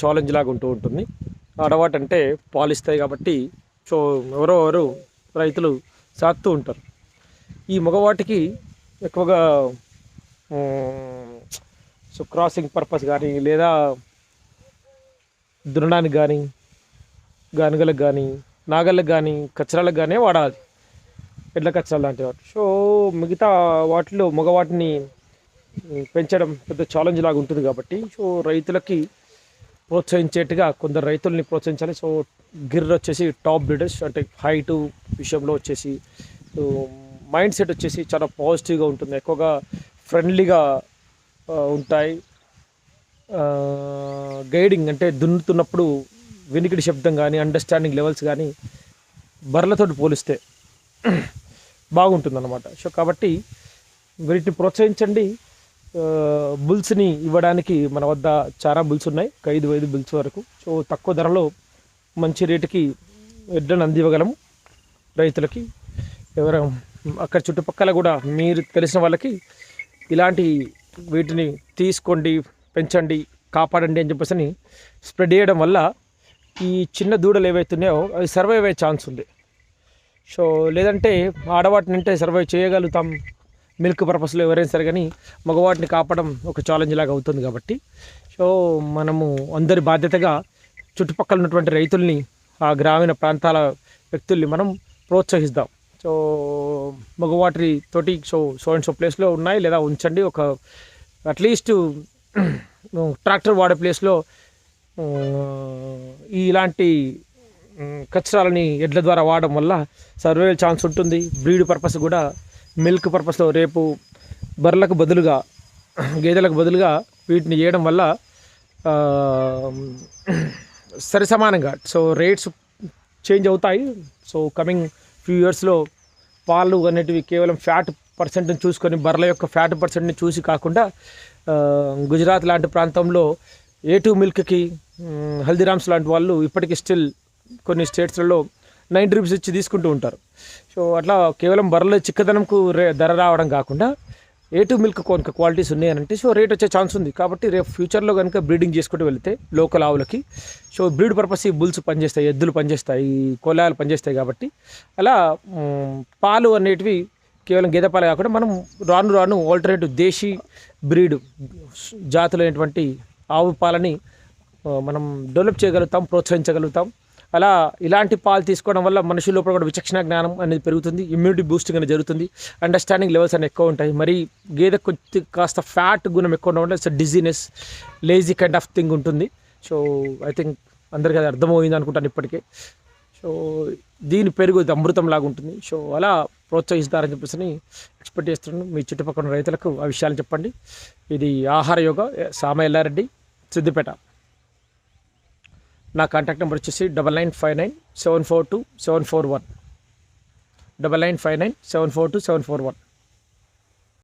Challenge లాగా ఉంటూ ఉంటుంది. ఆడవాటి అంటే పాలు ఇస్తాయి కాబట్టి సో ఎవరో ఎవరు రైతులు సాగుతూ ఉంటారు. ఈ మగవాటికి ఎక్కువగా సో క్రాసింగ్ పర్పస్ కానీ లేదా దున్నడానికి కానీ గానుగలకు కానీ నాగళ్ళకు కానీ కచ్చరాలకు కానీ వాడాలి. ఎడ్ల కచ్చరాలు లాంటి వాటి. సో మిగతా వాటిలో మగవాటిని పెంచడం పెద్ద ఛాలెంజ్ లాగా ఉంటుంది కాబట్టి సో రైతులకి ప్రోత్సహించేట్టుగా కొందరు రైతుల్ని ప్రోత్సహించాలి. సో గిర్ర వచ్చేసి టాప్ బ్రీడర్స్ అంటే హైట్ విషయంలో వచ్చేసి మైండ్ సెట్ వచ్చేసి చాలా పాజిటివ్గా ఉంటుంది. ఎక్కువగా ఫ్రెండ్లీగా ఉంటాయి. గైడింగ్ అంటే దున్నుతున్నప్పుడు వినికిడి శబ్దం కానీ అండర్స్టాండింగ్ లెవెల్స్ కానీ బర్రెలతోటి పోలిస్తే బాగుంటుందన్నమాట. సో కాబట్టి వీటిని ప్రోత్సహించండి. బుల్స్ని ఇవ్వడానికి మన వద్ద చాలా బుల్స్ ఉన్నాయి. ఒక ఐదు ఐదు బుల్స్ వరకు. సో తక్కువ ధరలో మంచి రేటుకి ఎడ్లను అందివ్వగలము. రైతులకి ఎవరు అక్కడ చుట్టుపక్కల కూడా మీరు తెలిసిన వాళ్ళకి ఇలాంటి వీటిని తీసుకోండి పెంచండి కాపాడండి అని చెప్పేసి అని స్ప్రెడ్ చేయడం వల్ల ఈ చిన్న దూడలు ఏవైతున్నాయో అవి సర్వైవ్ అయ్యే ఛాన్స్ ఉంది. సో లేదంటే ఆడవాటిని అంటే సర్వైవ్ చేయగలుగుతాం. మిల్క్ పర్పస్లో ఎవరైనా సరే కానీ మగవాటిని కాపడం ఒక ఛాలెంజ్ లాగా అవుతుంది కాబట్టి. సో మనము అందరి బాధ్యతగా చుట్టుపక్కల ఉన్నటువంటి రైతుల్ని ఆ గ్రామీణ ప్రాంతాల వ్యక్తుల్ని మనం ప్రోత్సహిస్తాం. సో మగవాటి తోటి సో సో అండ్ సో ప్లేస్లో ఉన్నాయి లేదా ఉంచండి. ఒక అట్లీస్ట్ ట్రాక్టర్ వాడే ప్లేస్లో ఈ ఇలాంటి కచరాలని కచ్చరాలని ఎడ్ల ద్వారా వాడడం వల్ల సర్వైవల్ ఛాన్స్ ఉంటుంది. బ్రీడ్ పర్పస్ కూడా మిల్క్ పర్పస్లో రేపు బర్రెలకు బదులుగా గేదెలకు బదులుగా వీటిని చేయడం వల్ల సరి సమానంగా. సో రేట్స్ చేంజ్ అవుతాయి. సో కమింగ్ ఫ్యూ ఇయర్స్లో పాలు అనేటివి కేవలం ఫ్యాట్ పర్సెంట్ని చూసుకొని బర్రెల యొక్క ఫ్యాట్ పర్సెంట్ని చూసి కాకుండా గుజరాత్ లాంటి ప్రాంతంలో ఏ టూ మిల్క్కి హల్దీరామ్స్ లాంటి వాళ్ళు ఇప్పటికీ స్టిల్ కొన్ని స్టేట్స్లలో నైన్ రూపీస్ ఇచ్చి తీసుకుంటూ ఉంటారు. సో అట్లా కేవలం బర్రెల చిక్కదనంకు రే ధర రావడం కాకుండా ఏ టూ మిల్క్ కొనుక క్వాలిటీస్ ఉన్నాయనంటే సో రేట్ వచ్చే ఛాన్స్ ఉంది. కాబట్టి రేపు ఫ్యూచర్లో కనుక బ్రీడింగ్ చేసుకుంటూ వెళ్తే లోకల్ ఆవులకి సో బ్రీడ్ పర్పస్ ఈ బుల్స్ పనిచేస్తాయి ఎద్దులు పనిచేస్తాయి కొలాలు పనిచేస్తాయి కాబట్టి అలా పాలు అనేటివి కేవలం గేదె పాలు కాకుండా మనం రాను రాను ఆల్టర్నేటివ్ దేశీ బ్రీడ్ జాతులైనటువంటి ఆవు పాలని మనం డెవలప్ చేయగలుగుతాం ప్రోత్సహించగలుగుతాం. అలా ఇలాంటి పాలు తీసుకోవడం వల్ల మనుషుల లోపల కూడా విచక్షణ జ్ఞానం అనేది పెరుగుతుంది ఇమ్యూనిటీ బూస్టింగ్ అనేది జరుగుతుంది. అండర్స్టాండింగ్ లెవెల్స్ అనేవి ఎక్కువ ఉంటాయి. మరి గేదె కొద్ది కాస్త ఫ్యాట్ గుణం ఎక్కువ ఉండడం వల్ల it's dizziness lazy kind of thing ఉంటుంది. సో ఐ థింక్ అందరికీ అది అర్థమైంది అనుకుంటాను ఇప్పటికే. సో దీని పెరుగు ఇది అమృతం లాగా ఉంటుంది. సో అలా ప్రోత్సహిస్తారని చెప్పేసి ఎక్స్పెక్ట్ చేస్తున్నాను. మీ చుట్టుపక్కల రైతులకు ఆ విషయాలు చెప్పండి. ఇది ఆహార యోగ. సామ ఎల్లారెడ్డి సిద్దిపేట. నా కాంటాక్ట్ నెంబర్ వచ్చేసి double nine five nine seven four two seven four one double nine five nine seven four two seven four one